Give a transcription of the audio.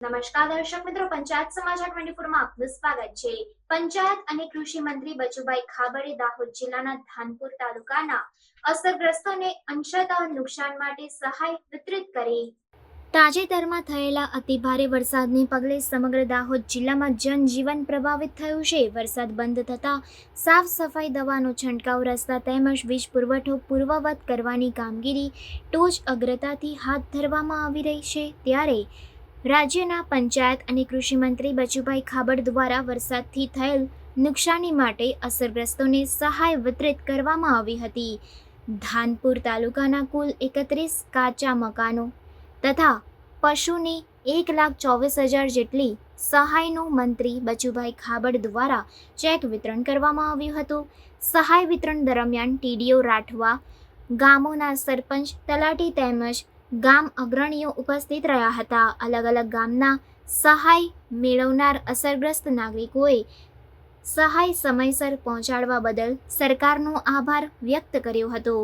નમસ્કાર દર્શક મિત્રો, પંચાયત સમાચાર ટ્વેન્ટી ફોરમાં આપનું સ્વાગત છે. પંચાયત અને કૃષિ મંત્રી બચુભાઈ ખાબડે દાહોદ જિલ્લાના ધાનપુર તાલુકાના અસરગ્રસ્તોને અંશતઃ નુકસાન માટે સહાય વિતરિત કરી. તાજેતરમાં થયેલા અતિભારે વરસાદને પગલે સમગ્ર દાહોદ જિલ્લામાં જનજીવન પ્રભાવિત થયું છે. વરસાદ બંધ થતાં સાફ સફાઈ દવાનો છંટકાવ રસ્તા તેમજ વીજ પુરવઠો પૂર્વવત કરવાની કામગીરી ટોચ અગ્રતાથી હાથ ધરવામાં આવી રહી છે. ત્યારે રાજ્યના પંચાયત અને કૃષિ મંત્રી બચુભાઈ ખાબડ દ્વારા વરસાદથી થયેલ નુકસાની માટે અસરગ્રસ્તોને સહાય વિતરિત કરવામાં આવી હતી. ધાનપુર તાલુકાના કુલ એકત્રીસ કાચા મકાનો તથા પશુની એક લાખ ચોવીસ હજાર જેટલી સહાયનું મંત્રી બચુભાઈ ખાબડ દ્વારા ચેક વિતરણ કરવામાં આવ્યું હતું. સહાય વિતરણ દરમિયાન ટીડીઓ રાઠવા, ગામોના સરપંચ, તલાટી તેમજ ગામ અગ્રણીઓ ઉપસ્થિત રહ્યા હતા. અલગ અલગ ગામના સહાય મેળવનાર અસરગ્રસ્ત નાગરિકોએ સહાય સમયસર પહોંચાડવા બદલ સરકારનો આભાર વ્યક્ત કર્યો હતો.